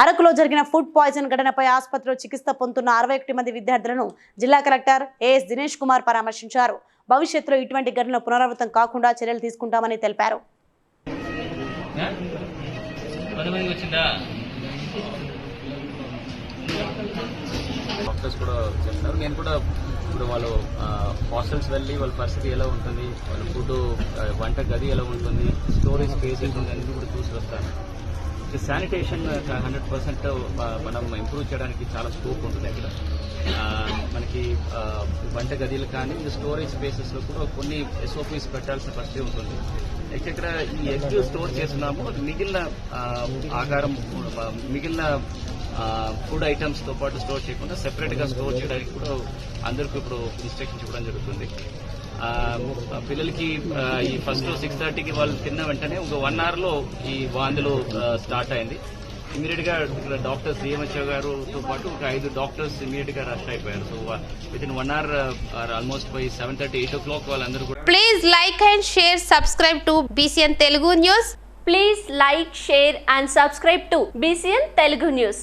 అరకులో జరిగిన food poison ఘటనపై ఆసుపత్రిలో చికిత్స పొందుతున్న అరవై ఒకటి మంది విద్యార్థులను జిల్లా కలెక్టర్ ఏఎస్ దినేష్ కుమార్ పరామర్శించారు. భవిష్యత్తులో ఇటువంటి ఘటనలు పునరావృతం కాకుండా చర్యలు తీసుకుంటామని తెలిపారు. ఆ? పది మందికి వచ్చిందా? డాక్టర్స్ కూడా చెప్తారు నేను కూడా ఇప్పుడు వాళ్ళు హాస్టల్స్ వెళ్ళి వాళ్ళ పరిస్థితి ఎలా ఉంటుంది వాళ్ళ ఫుడ్ వంట గది ఎలా ఉంటుంది స్టోరేజ్ స్పేస్ ఎలా ఉంటుంది అన్ని కూడా చూసి వస్తాను. శానిటేషన్ హండ్రెడ్ పర్సెంట్ మనం ఇంప్రూవ్ చేయడానికి చాలా స్కోప్ ఉంటుంది అక్కడ. మనకి వంట గదిలు కానీ స్టోరేజ్ స్పేసెస్లో కూడా కొన్ని ఎస్ఓపీస్ పెట్టాల్సిన పరిస్థితి ఉంటుంది. అయితే ఇక్కడ ఈ ఎగ్ స్టోర్ చేస్తున్నాము. మిగిలిన ఆకారం ఆహారం మిగిలిన ఫుడ్ ఐటమ్స్తో పాటు స్టోర్ చేయకుండా సెపరేట్గా స్టోర్ చేయడానికి కూడా అందరికీ ఇప్పుడు ఇన్స్ట్రక్షన్స్ ఇవ్వడం జరుగుతుంది. పిల్లలకి ఈ ఫస్ట్ సిక్స్ థర్టీకి వాళ్ళు తిన్న వెంటనే ఒక వన్ అవర్లో ఈ వాంతులు స్టార్ట్ అయింది. ఇమీడియట్గా ఇక్కడ డాక్టర్ గారుతో పాటు ఒక ఐదు డాక్టర్స్ ఇమీడియట్గా రష్ అయిపోయారు. So within one hour almost by seven thirty eight o'clock వాళ్ళందరూ కూడా please like and share subscribe to BCN Telugu news please like share and subscribe to BCN Telugu news